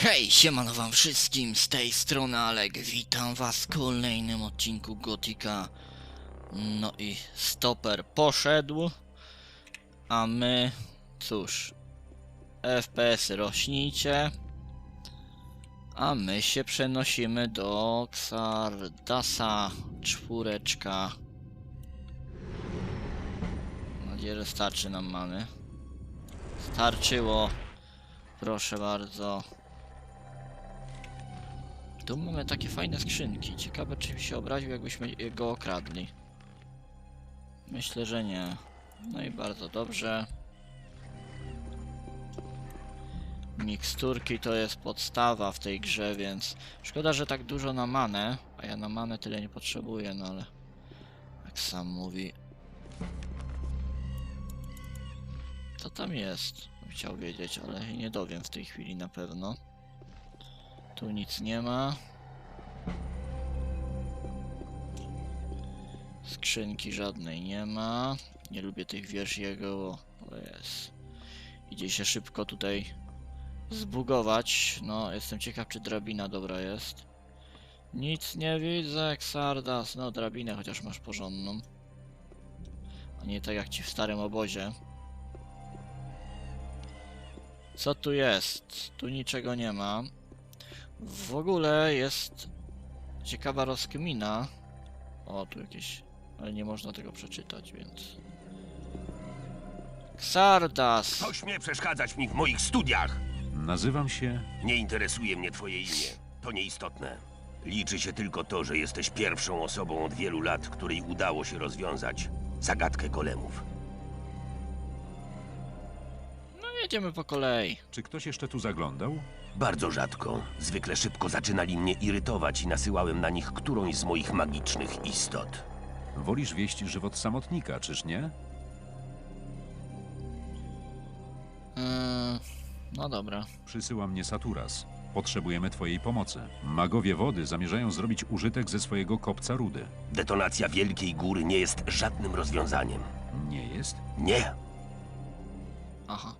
Hej, siemano wam wszystkim, z tej strony Alek, witam was w kolejnym odcinku Gotika. No i stoper poszedł, a my, cóż, FPS rośnijcie, a my się przenosimy do Xardasa, czwóreczka. Mam nadzieję, że starczy nam mamy. Starczyło, proszę bardzo. Tu mamy takie fajne skrzynki. Ciekawe, czy by się obraził, jakbyśmy go okradli. Myślę, że nie. No i bardzo dobrze. Miksturki to jest podstawa w tej grze, więc szkoda, że tak dużo na manę, a ja na manę tyle nie potrzebuję, no ale jak sam mówi. Co tam jest? Chciał wiedzieć, ale nie dowiem w tej chwili na pewno. Tu nic nie ma. Skrzynki żadnej nie ma. Nie lubię tych wież jego, bo jest. Idzie się szybko tutaj zbugować. No, jestem ciekaw, czy drabina dobra jest. Nic nie widzę, Xardas. No, drabinę chociaż masz porządną. A nie tak jak ci w starym obozie. Co tu jest? Tu niczego nie ma. W ogóle jest ciekawa rozkmina. O, tu jakieś... Ale nie można tego przeczytać, więc... Xardas! To śmie przeszkadzać mi w moich studiach. Nazywam się. Nie interesuje mnie twoje imię. To nieistotne. Liczy się tylko to, że jesteś pierwszą osobą od wielu lat, której udało się rozwiązać zagadkę golemów. No jedziemy po kolei. Czy ktoś jeszcze tu zaglądał? Bardzo rzadko. Zwykle szybko zaczynali mnie irytować i nasyłałem na nich którąś z moich magicznych istot. Wolisz wieść żywot samotnika, czyż nie? Yy, no dobra. Przysyła mnie Saturas. Potrzebujemy twojej pomocy. Magowie wody zamierzają zrobić użytek ze swojego kopca rudy. Detonacja Wielkiej Góry nie jest żadnym rozwiązaniem. Nie jest? Nie. Aha.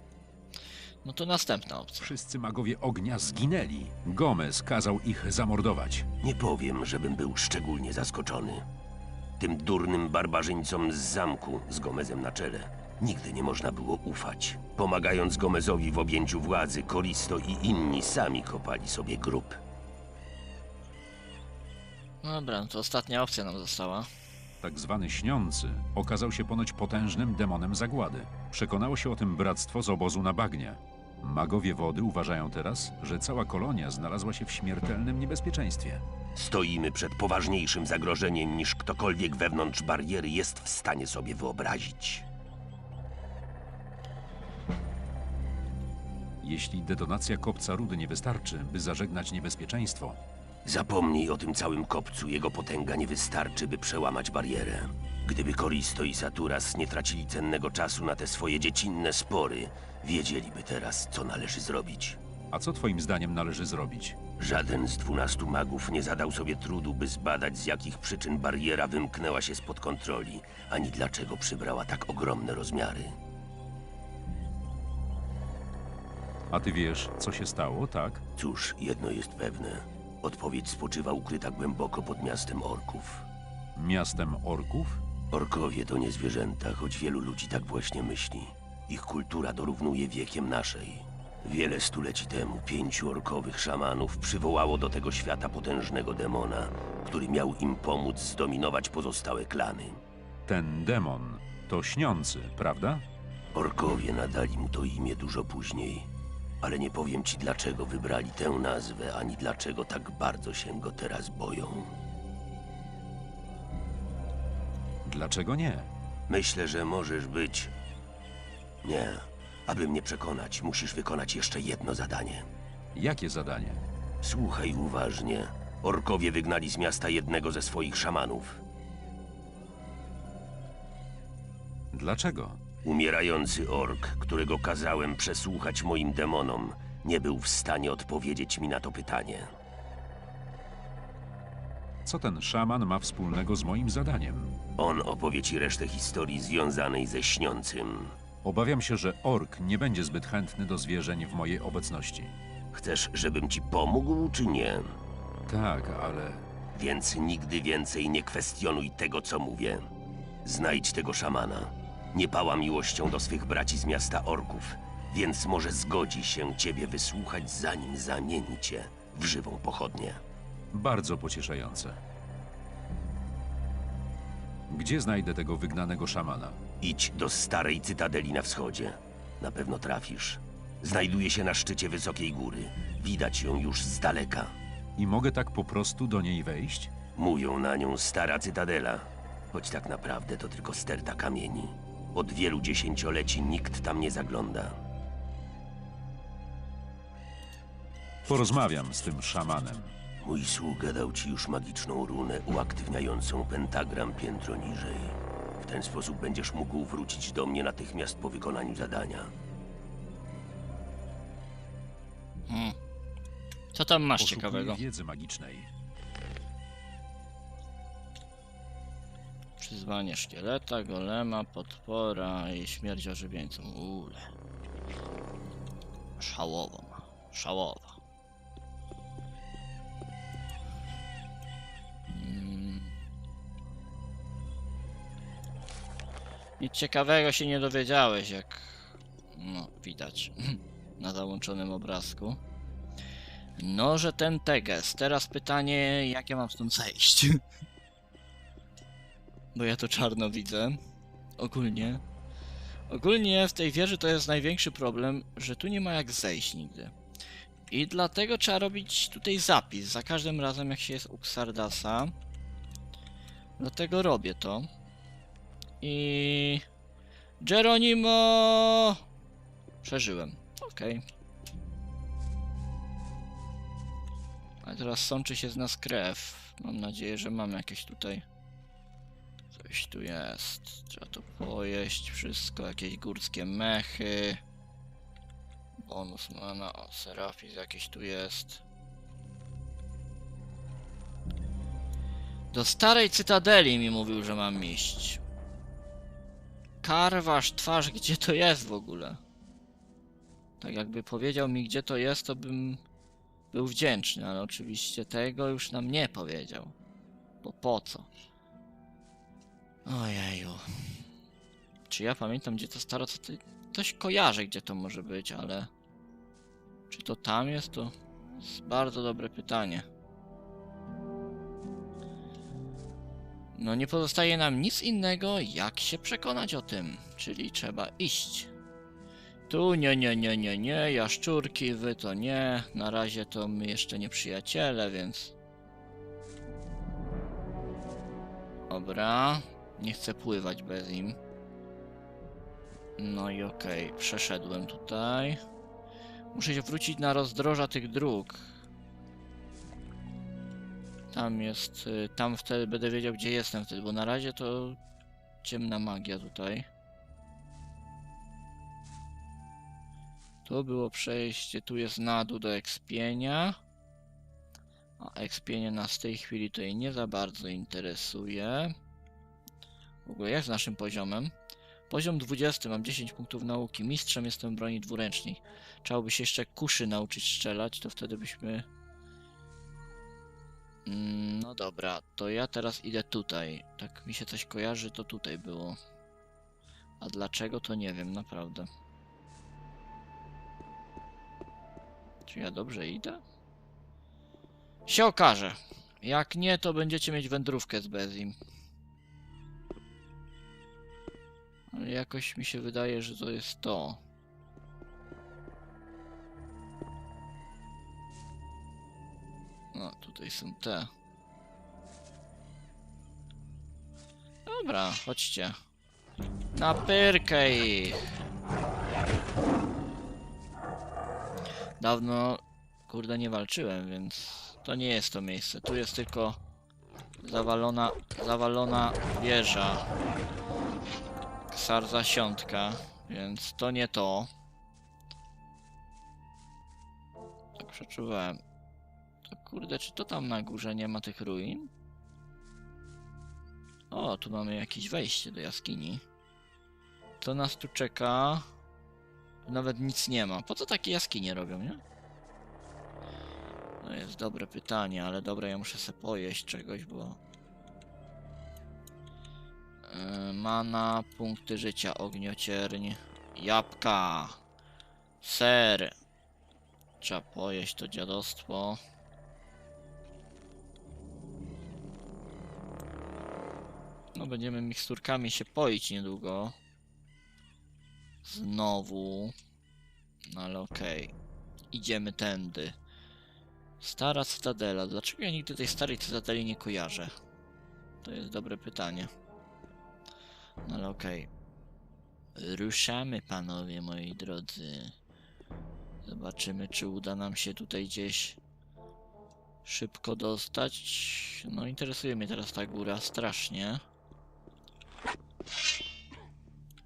No to następna opcja. Wszyscy magowie ognia zginęli. Gomez kazał ich zamordować. Nie powiem, żebym był szczególnie zaskoczony. Tym durnym barbarzyńcom z zamku z Gomezem na czele nigdy nie można było ufać. Pomagając Gomezowi w objęciu władzy, Koristo i inni sami kopali sobie grób. Dobra, no to ostatnia opcja nam została. Tak zwany śniący okazał się ponoć potężnym demonem zagłady. Przekonało się o tym bractwo z obozu na bagnie. Magowie wody uważają teraz, że cała kolonia znalazła się w śmiertelnym niebezpieczeństwie. Stoimy przed poważniejszym zagrożeniem niż ktokolwiek wewnątrz bariery jest w stanie sobie wyobrazić. Jeśli detonacja kopca rudy nie wystarczy, by zażegnać niebezpieczeństwo, Zapomnij o tym całym kopcu, jego potęga nie wystarczy, by przełamać barierę. Gdyby Koristo i Saturas nie tracili cennego czasu na te swoje dziecinne spory, wiedzieliby teraz, co należy zrobić. a co twoim zdaniem należy zrobić? Żaden z dwunastu magów nie zadał sobie trudu, by zbadać, z jakich przyczyn bariera wymknęła się spod kontroli, ani dlaczego przybrała tak ogromne rozmiary. A ty wiesz, co się stało, tak? Cóż, jedno jest pewne. Odpowiedź spoczywa ukryta głęboko pod miastem orków. Miastem orków? Orkowie to nie zwierzęta, choć wielu ludzi tak właśnie myśli. Ich kultura dorównuje wiekiem naszej. Wiele stuleci temu pięciu orkowych szamanów przywołało do tego świata potężnego demona, który miał im pomóc zdominować pozostałe klany. Ten demon to śniący, prawda? Orkowie nadali mu to imię dużo później, ale nie powiem ci dlaczego wybrali tę nazwę, ani dlaczego tak bardzo się go teraz boją. Dlaczego nie? Myślę, że możesz być. Nie. Aby mnie przekonać, musisz wykonać jeszcze jedno zadanie. Jakie zadanie? Słuchaj uważnie. Orkowie wygnali z miasta jednego ze swoich szamanów. Dlaczego? Umierający ork, którego kazałem przesłuchać moim demonom, nie był w stanie odpowiedzieć mi na to pytanie. Co ten szaman ma wspólnego z moim zadaniem? On opowie ci resztę historii związanej ze śniącym. Obawiam się, że ork nie będzie zbyt chętny do zwierzeń w mojej obecności. Chcesz, żebym ci pomógł, czy nie? Tak, ale Więc nigdy więcej nie kwestionuj tego, co mówię. Znajdź tego szamana. Nie pała miłością do swych braci z miasta orków, więc może zgodzi się ciebie wysłuchać, zanim zamieni cię w żywą pochodnię. bardzo pocieszające. Gdzie znajdę tego wygnanego szamana? Idź do starej cytadeli na wschodzie. Na pewno trafisz. Znajduje się na szczycie wysokiej góry. Widać ją już z daleka. I mogę tak po prostu do niej wejść? Mówią na nią stara cytadela, choć tak naprawdę to tylko sterta kamieni. Od wielu dziesięcioleci nikt tam nie zagląda. Porozmawiam z tym szamanem. Mój sługa dał ci już magiczną runę uaktywniającą pentagram piętro niżej. W ten sposób będziesz mógł wrócić do mnie natychmiast po wykonaniu zadania. Hmm. Co tam masz Poszukuję ciekawego? wiedzy magicznej. Przyzwanie szkieleta, golema, potwora i śmierć ożywieńcom. Ule. Szałowo ma. Szałowa. Mm. Nic ciekawego się nie dowiedziałeś, jak no, widać na załączonym obrazku. No, że ten teges. Teraz pytanie, jak ja mam stąd zejść? Bo ja to czarno widzę. Ogólnie. Ogólnie w tej wieży to jest największy problem, że tu nie ma jak zejść nigdy. I dlatego trzeba robić tutaj zapis za każdym razem jak się jest u Xardasa. Dlatego robię to. I... Geronimo! Przeżyłem. Okej. Ale teraz sączy się z nas krew. Mam nadzieję, że mamy jakieś tutaj... Coś tu jest. Trzeba to pojeść. Wszystko. Jakieś górskie mechy. Bonus mana. O, Serafis jakiś tu jest. Do starej cytadeli mi mówił, że mam iść. Karwasz, twarz, gdzie to jest w ogóle? Tak jakby powiedział mi, gdzie to jest, to bym był wdzięczny, ale oczywiście tego już nam nie powiedział. Bo po co? Ojeju. Czy ja pamiętam, gdzie to staro? Coś kojarzę, gdzie to może być, ale... Czy to tam jest? To jest bardzo dobre pytanie. No nie pozostaje nam nic innego, jak się przekonać o tym. Czyli trzeba iść. Tu nie, nie, nie, nie, nie, jaszczurki, wy to nie. Na razie to my jeszcze nie przyjaciele, więc... Dobra. Nie chcę pływać bez nim. No i okej, przeszedłem tutaj. Muszę się wrócić na rozdroża tych dróg. Tam jest, y, tam wtedy będę wiedział gdzie jestem wtedy, bo na razie to ciemna magia tutaj. Tu było przejście, tu jest na dół do ekspienia. A ekspienie nas w tej chwili tutaj nie za bardzo interesuje. W ogóle jak z naszym poziomem? Poziom 20, mam 10 punktów nauki. Mistrzem jestem broni dwuręcznej. Trzeba by się jeszcze kuszy nauczyć strzelać, to wtedy byśmy... Mm, No dobra, to ja teraz idę tutaj. Tak mi się coś kojarzy, to tutaj było. A dlaczego, to nie wiem, naprawdę. Czy ja dobrze idę? Się okaże. Jak nie, to będziecie mieć wędrówkę z Bezim. Ale jakoś mi się wydaje, że to jest to. No, tutaj są te. Dobra, chodźcie. Na pyrkę ich. Dawno, kurde, nie walczyłem, więc to nie jest to miejsce. Tu jest tylko zawalona, zawalona wieża. Ksar zasiądka, więc to nie to. Tak przeczuwałem. To kurde, czy to tam na górze nie ma tych ruin? O, tu mamy jakieś wejście do jaskini. To nas tu czeka? Nawet nic nie ma. Po co takie jaskinie robią, nie? To jest dobre pytanie, ale dobra, ja muszę sobie pojeść czegoś, bo... Yy, mana, punkty życia, ogniocierń, jabłka, ser. Trzeba pojeść to dziadostwo. No będziemy miksturkami się poić niedługo. Znowu. No ale okej. Idziemy tędy. Stara cytadela. Dlaczego ja nigdy tej starej cytadeli nie kojarzę? To jest dobre pytanie. Ale okej. Ruszamy, panowie moi drodzy. Zobaczymy, czy uda nam się tutaj gdzieś szybko dostać. No, interesuje mnie teraz ta góra strasznie.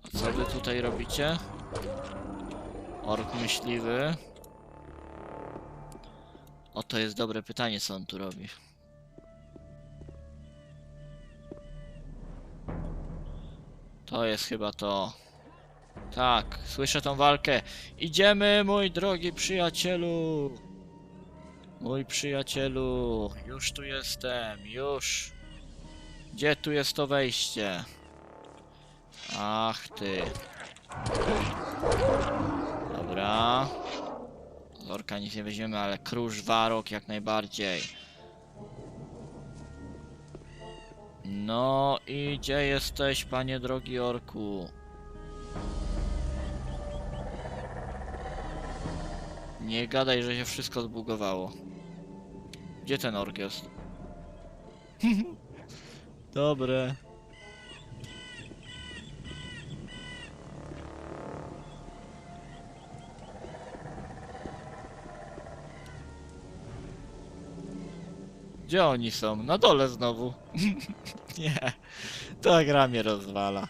A co wy tutaj robicie? Ork myśliwy. O, to jest dobre pytanie, co on tu robi. To jest chyba to. Tak, słyszę tą walkę. Idziemy, mój drogi przyjacielu. Mój przyjacielu, już tu jestem, już. Gdzie tu jest to wejście? Ach ty. Dobra. Z orka nic nie weźmiemy, ale krusz warok jak najbardziej. No i gdzie jesteś, panie drogi orku? Nie gadaj, że się wszystko zbugowało. Gdzie ten ork jest? Dobre. Gdzie oni są? Na dole znowu. Nie. Ta gra mnie rozwala.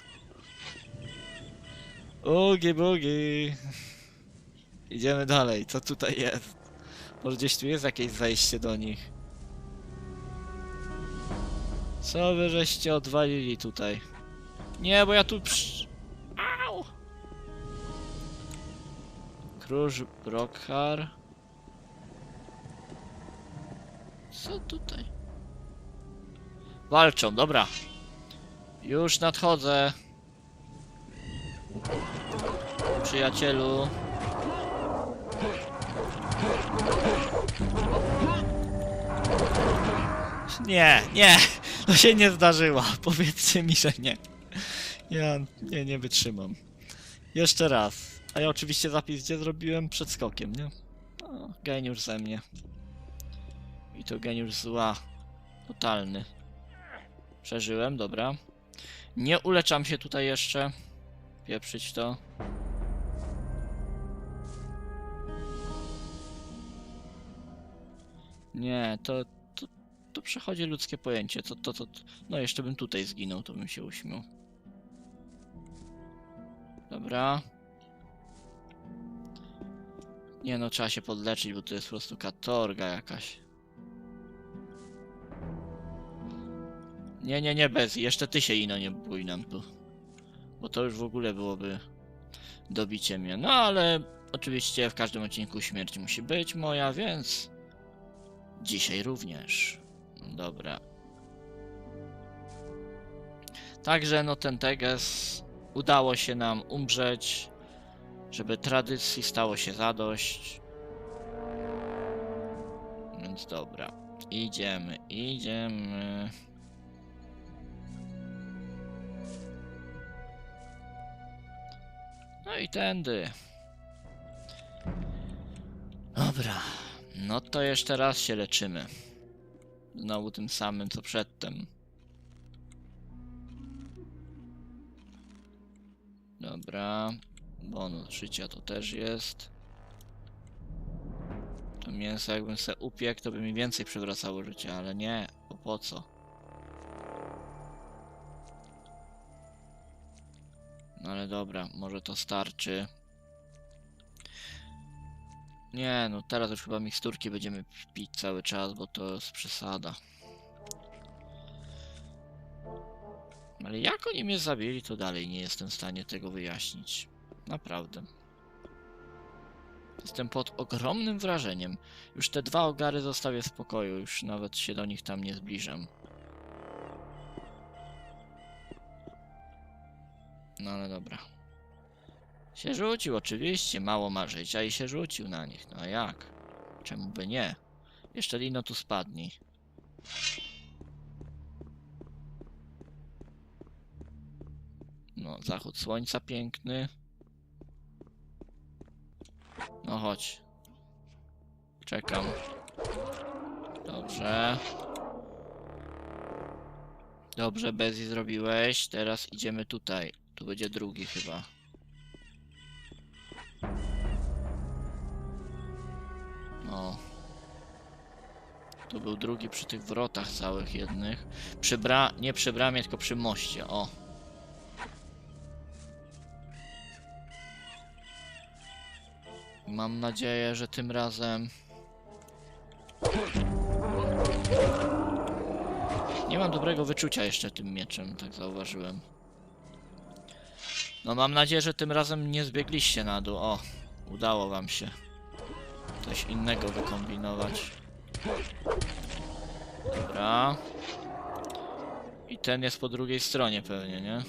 Ugi bugi. Idziemy dalej. Co tutaj jest? Może gdzieś tu jest jakieś zejście do nich. Co wy żeście odwalili tutaj? Nie, bo ja tu przy... Au! Brokhar. Co tutaj? Walczą, dobra. Już nadchodzę. Przyjacielu. Nie, nie, to się nie zdarzyło. Powiedzcie mi, że nie. Ja nie, nie wytrzymam. Jeszcze raz. A ja oczywiście zapis gdzie zrobiłem przed skokiem, nie? No, geniusz ze mnie. I to geniusz zła. Totalny. Przeżyłem, dobra. Nie uleczam się tutaj jeszcze. Pieprzyć to. Nie, to, to, to przechodzi ludzkie pojęcie. To, to, to, no jeszcze bym tutaj zginął, to bym się uśmiał. Dobra. Nie no, trzeba się podleczyć, bo to jest po prostu katorga jakaś. Nie, nie, nie, bez. Jeszcze ty się ino nie bój nam tu. Bo to już w ogóle byłoby dobicie mnie. No ale oczywiście w każdym odcinku śmierć musi być moja, więc dzisiaj również. Dobra. Także no ten teges udało się nam umrzeć, żeby tradycji stało się zadość. Więc dobra. Idziemy, idziemy. No i tędy. Dobra. No to jeszcze raz się leczymy. Znowu tym samym co przedtem. Dobra. Bonus życia to też jest. To mięso jakbym se upiekł, to by mi więcej przywracało życia, ale nie. Bo po co? No ale dobra, może to starczy. Nie, no teraz już chyba miksturki będziemy pić cały czas, bo to jest przesada. Ale jak oni mnie zabili, to dalej nie jestem w stanie tego wyjaśnić. Naprawdę. Jestem pod ogromnym wrażeniem. Już te dwa ogary zostawię w spokoju, już nawet się do nich tam nie zbliżam. No ale dobra. Się rzucił, oczywiście, mało ma życia i się rzucił na nich. No a jak? Czemu by nie? Jeszcze lino tu spadnie. No, zachód słońca piękny. No chodź. Czekam. Dobrze. Dobrze, Bezi zrobiłeś. Teraz idziemy tutaj. Tu będzie drugi chyba. No. Tu był drugi przy tych wrotach całych jednych. Przy bra... nie przy bramie, tylko przy moście. O. Mam nadzieję, że tym razem. Nie mam dobrego wyczucia jeszcze tym mieczem, tak zauważyłem. No mam nadzieję, że tym razem nie zbiegliście na dół. O, udało wam się. Coś innego wykombinować. Dobra. I ten jest po drugiej stronie pewnie, nie?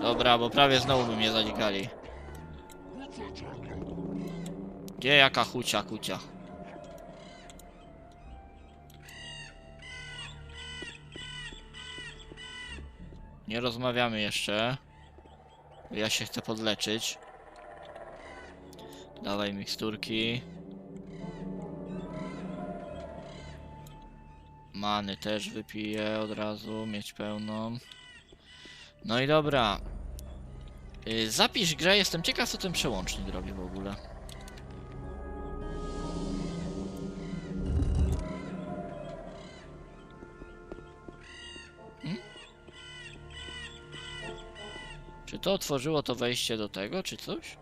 Dobra, bo prawie znowu by mnie zadźgali. Gdzie jaka chucia, kucia? Nie rozmawiamy jeszcze. Ja się chcę podleczyć. Dawaj miksturki. Many też wypiję od razu, mieć pełną. No i dobra. Y, Zapisz grę, jestem ciekaw co ten przełącznik robi w ogóle. To otworzyło to wejście do tego, czy coś?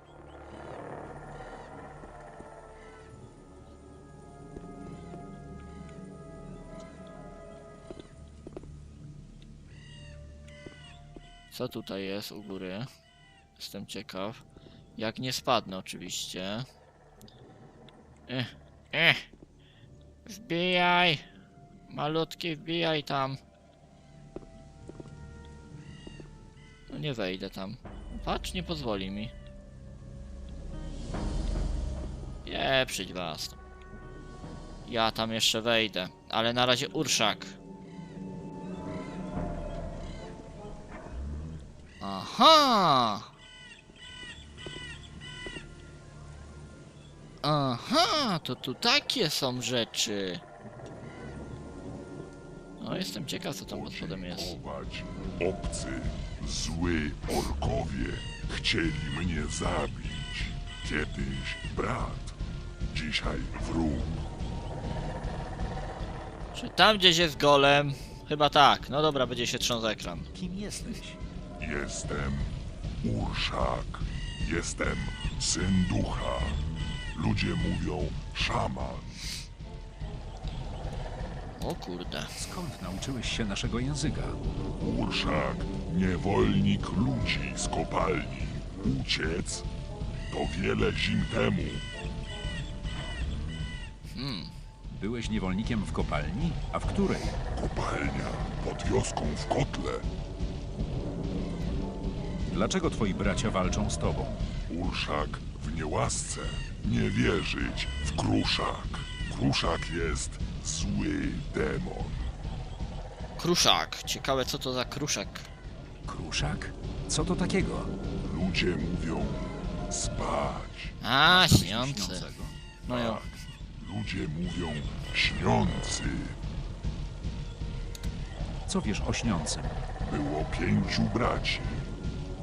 Co tutaj jest u góry? Jestem ciekaw. Jak nie spadnę oczywiście. Ech, ech. Wbijaj! Malutki, wbijaj tam. Nie wejdę tam. Patrz, nie pozwoli mi. Nie, przyjdź was. Ja tam jeszcze wejdę. Ale na razie Urszak. Aha! Aha, to tu takie są rzeczy. No, jestem ciekaw, co tam pod spodem jest. Obcy, zły orkowie chcieli mnie zabić. Kiedyś brat, dzisiaj wróg. Czy tam gdzieś jest golem? Chyba tak. No dobra, będzie się trząsł ekran. Kim jesteś? Jestem Urszak. Jestem syn ducha. Ludzie mówią szaman. O kurde. Skąd nauczyłeś się naszego języka? Urszak, niewolnik ludzi z kopalni. Uciec to wiele zim temu. Byłeś niewolnikiem w kopalni? A w której? Kopalnia pod wioską w kotle. Dlaczego twoi bracia walczą z tobą? Urszak w niełasce. Nie wierzyć w kruszak. Kruszak jest zły demon. Kruszak. Ciekawe, co to za kruszak. Kruszak? Co to takiego? Ludzie mówią spać. A, śniący. No jo. Tak. Ludzie mówią śniący. Co wiesz o śniącym? Było pięciu braci.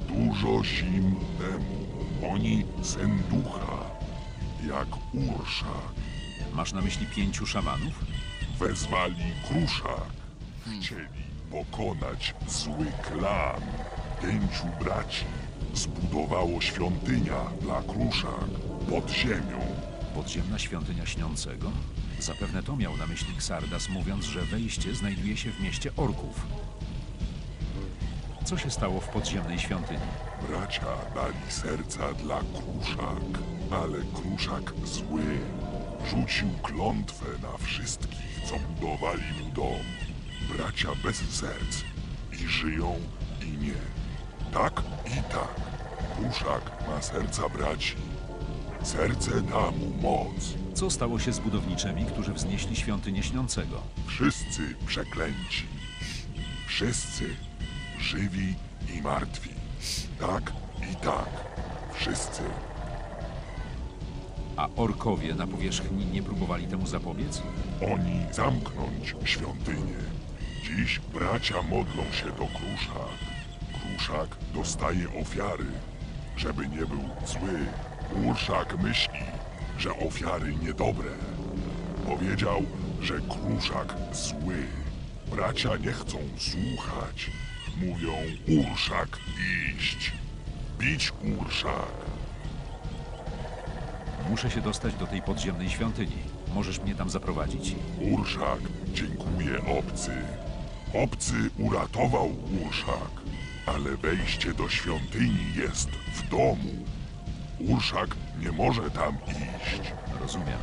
Dużo zim temu. Oni sen ducha. Jak Urszak. Masz na myśli pięciu szamanów? Wezwali Kruszak. Chcieli pokonać zły klan. Pięciu braci zbudowało świątynia dla Kruszak pod ziemią. Podziemna świątynia śniącego? Zapewne to miał na myśli Xardas, mówiąc, że wejście znajduje się w mieście orków. Co się stało w podziemnej świątyni? Bracia dali serca dla kruszak, ale kruszak zły. Rzucił klątwę na wszystkich, co budowali mu dom. Bracia bez serc. I żyją, i nie. Tak i tak. Kruszak ma serca braci. Serce da mu moc. Co stało się z budowniczymi, którzy wznieśli świątynię śniącego? Wszyscy przeklęci. Wszyscy żywi i martwi. Tak i tak. Wszyscy. A orkowie na powierzchni nie próbowali temu zapobiec? Oni zamknąć świątynię. Dziś bracia modlą się do Kruszak. Kruszak dostaje ofiary, żeby nie był zły. Urszak myśli, że ofiary niedobre. Powiedział, że Kruszak zły. Bracia nie chcą słuchać. Mówią Urszak iść. Bić Urszak. Muszę się dostać do tej podziemnej świątyni. Możesz mnie tam zaprowadzić? Urszak dziękuję obcy. Obcy uratował Urszak, ale wejście do świątyni jest w domu. Urszak nie może tam iść. Rozumiem.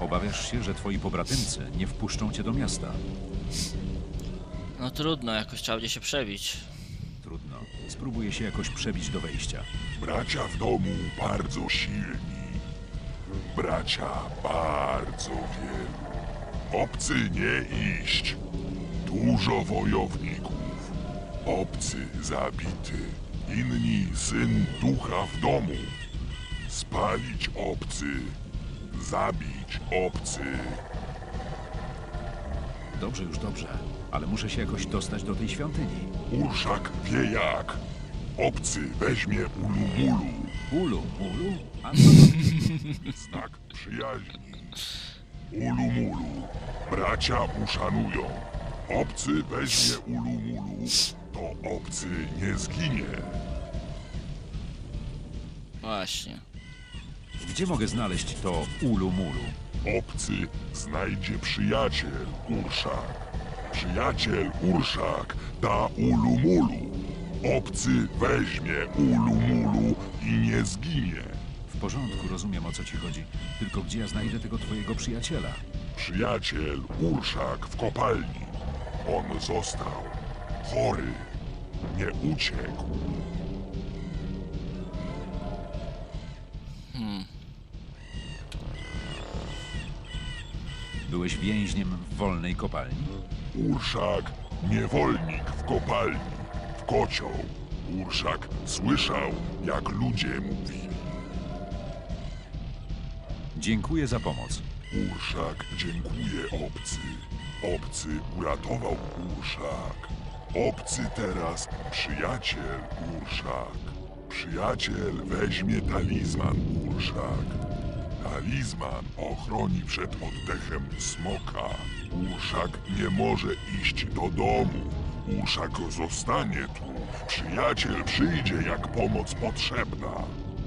Obawiasz się, że twoi pobratymcy nie wpuszczą cię do miasta? No trudno, jakoś trzeba będzie się przebić. Trudno. Spróbuję się jakoś przebić do wejścia. Bracia w domu bardzo silni. Bracia bardzo wielu. Obcy nie iść. Dużo wojowników. Obcy zabity. Inni syn ducha w domu. Spalić obcy. Zabić obcy. Dobrze, już dobrze. Ale muszę się jakoś dostać do tej świątyni. Urszak wie jak. Obcy weźmie ulumulu. Ulu, ulu? A co? Znak przyjaźni. Ulumulu. Bracia uszanują. Obcy weźmie ulumulu, to obcy nie zginie. Właśnie. Gdzie mogę znaleźć to ulu mulu? Obcy znajdzie przyjaciel Urszak. Przyjaciel Urszak da ulumulu. Obcy weźmie ulumulu i nie zginie. W porządku, rozumiem o co ci chodzi. Tylko gdzie ja znajdę tego twojego przyjaciela? Przyjaciel Urszak w kopalni. On został chory. Nie uciekł. Byłeś więźniem w wolnej kopalni? Urszak niewolnik w kopalni. Kocioł. Urszak słyszał, jak ludzie mówili. Dziękuję za pomoc. Urszak dziękuję obcy. Obcy uratował Urszak. Obcy teraz przyjaciel Urszak. Przyjaciel weźmie talizman Urszak. Talizman ochroni przed oddechem smoka. Urszak nie może iść do domu. Urszak zostanie tu. Przyjaciel przyjdzie jak pomoc potrzebna.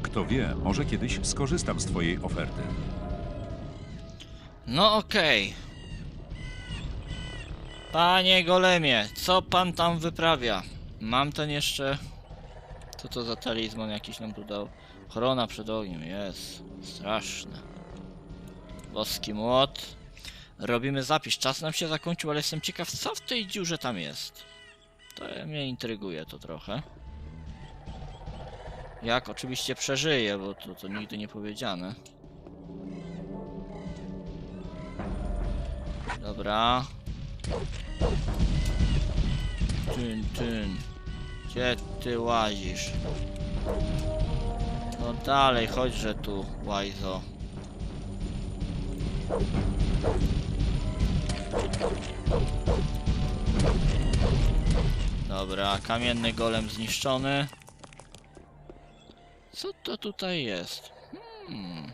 Kto wie, może kiedyś skorzystam z twojej oferty. No okej. Panie golemie, co pan tam wyprawia? Mam ten jeszcze... Co to za talizman jakiś nam tu dał? Ochrona przed ogniem, jest. Straszne. Boski młot. Robimy zapis. Czas nam się zakończył, ale jestem ciekaw, co w tej dziurze tam jest. To mnie intryguje to trochę. Jak oczywiście przeżyję, bo to, to nigdy nie powiedziane. Dobra. Tyn, tyn. Gdzie ty łazisz? No dalej, chodźże tu, łajzo. Dobra, kamienny golem zniszczony. Co to tutaj jest? Hmm.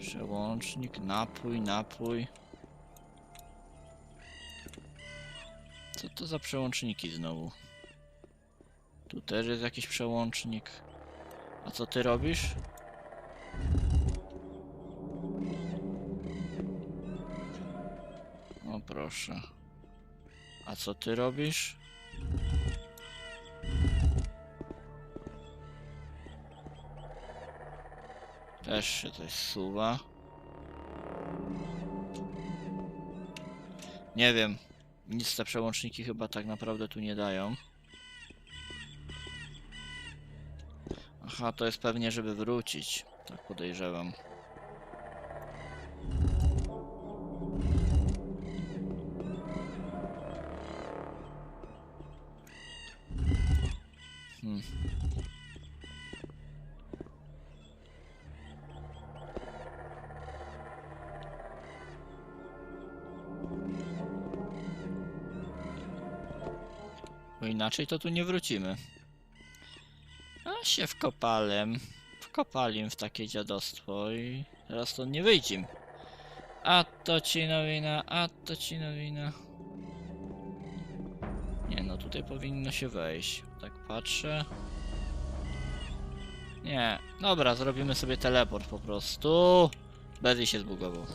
Przełącznik, napój, napój. Co to za przełączniki znowu? Tu też jest jakiś przełącznik. A co ty robisz? Proszę. A co ty robisz? Też się coś suwa. Nie wiem. Nic te przełączniki chyba tak naprawdę tu nie dają. Aha, to jest pewnie, żeby wrócić. Tak podejrzewam. Inaczej to tu nie wrócimy. A się wkopałem. Wkopali w takie dziadostwo i teraz to nie wyjdzie. A to ci nowina, a to ci nowina. Nie no, tutaj powinno się wejść. Tak patrzę. Nie, dobra, zrobimy sobie teleport po prostu. Bezzy się zbugował.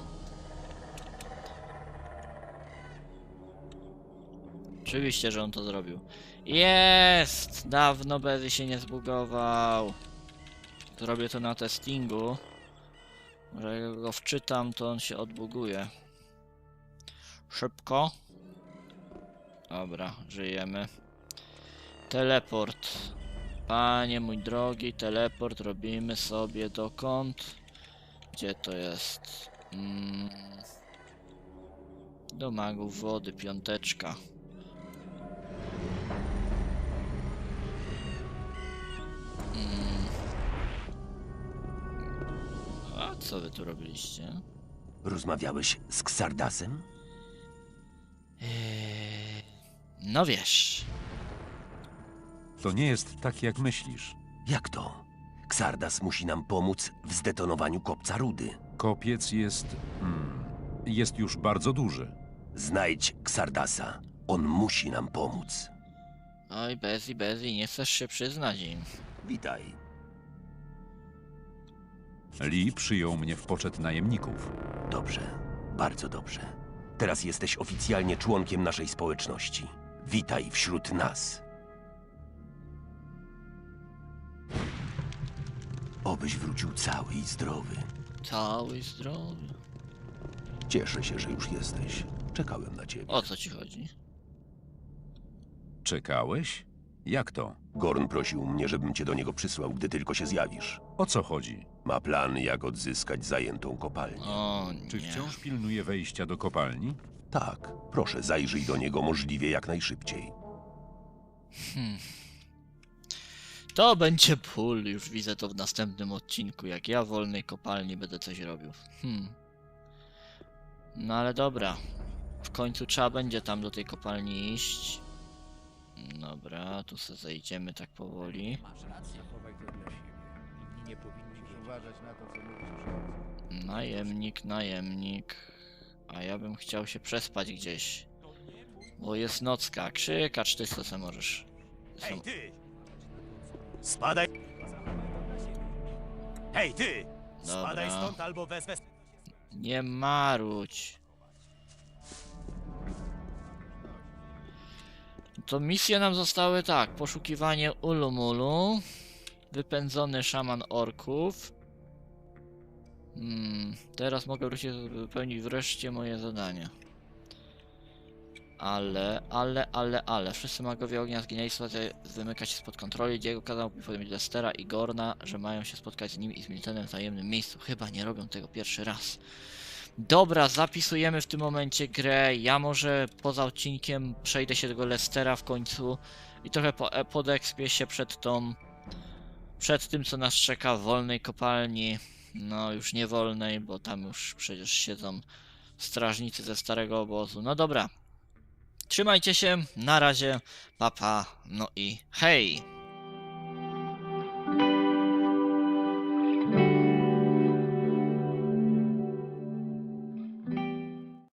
Oczywiście, że on to zrobił. Jest! Dawno Bezzy się nie zbugował. Zrobię to na testingu. Może jak go wczytam, to on się odbuguje. Szybko. Dobra, żyjemy. Teleport. Panie mój drogi, teleport robimy sobie dokąd? Gdzie to jest? Mm. Do magów wody, piąteczka. Co wy tu robiliście? Rozmawiałeś z Xardasem? Eee, no wiesz. To nie jest tak, jak myślisz. Jak to? Xardas musi nam pomóc w zdetonowaniu kopca rudy. Kopiec jest. Hmm, jest już bardzo duży. Znajdź Xardasa. On musi nam pomóc. Oj, Bezzy, Bezzy, nie chcesz się przyznać im. Witaj. Lee przyjął mnie w poczet najemników. Dobrze, bardzo dobrze. Teraz jesteś oficjalnie członkiem naszej społeczności. Witaj wśród nas. Obyś wrócił cały i zdrowy. Cały zdrowy. Cieszę się, że już jesteś. Czekałem na ciebie. O co ci chodzi? Czekałeś? Jak to? Gorn prosił mnie, żebym cię do niego przysłał, gdy tylko się zjawisz. O co chodzi? Ma plan, jak odzyskać zajętą kopalnię. O Czy nie. wciąż pilnuje wejścia do kopalni? Tak, proszę, zajrzyj do niego możliwie jak najszybciej. Hmm. To będzie ból, już widzę to w następnym odcinku, jak ja w wolnej kopalni będę coś robił. Hmm. No ale dobra. W końcu trzeba będzie tam do tej kopalni iść. Dobra, tu sobie zejdziemy tak powoli. Zachowaj to dla siebie. Inni nie powinni uważać na to, co mówisz. Najemnik, najemnik. A ja bym chciał się przespać gdzieś. Bo jest nocka. Krzykacz, ty co se możesz. Są... ty! Spadaj! Hej, ty! Spadaj Dobra. stąd albo wezmę... Nie marudź. To misje nam zostały tak. Poszukiwanie Ulumulu. Wypędzony szaman orków. Hmm, teraz mogę wreszcie wypełnić wreszcie moje zadanie. Ale, ale, ale, ale. Wszyscy magowie ognia zginęli, wymyka się spod kontroli. Diego kazał mi powiadomić Lestera i Gorna, że mają się spotkać z nim i z Miltenem w tajemnym miejscu. Chyba nie robią tego pierwszy raz. Dobra, zapisujemy w tym momencie grę. Ja może poza odcinkiem przejdę się tego Lestera w końcu i trochę po, e, podekspię się przed tą. Przed tym, co nas czeka w wolnej kopalni. No, już nie wolnej, bo tam już przecież siedzą strażnicy ze starego obozu. No dobra. Trzymajcie się, na razie, papa, no i hej!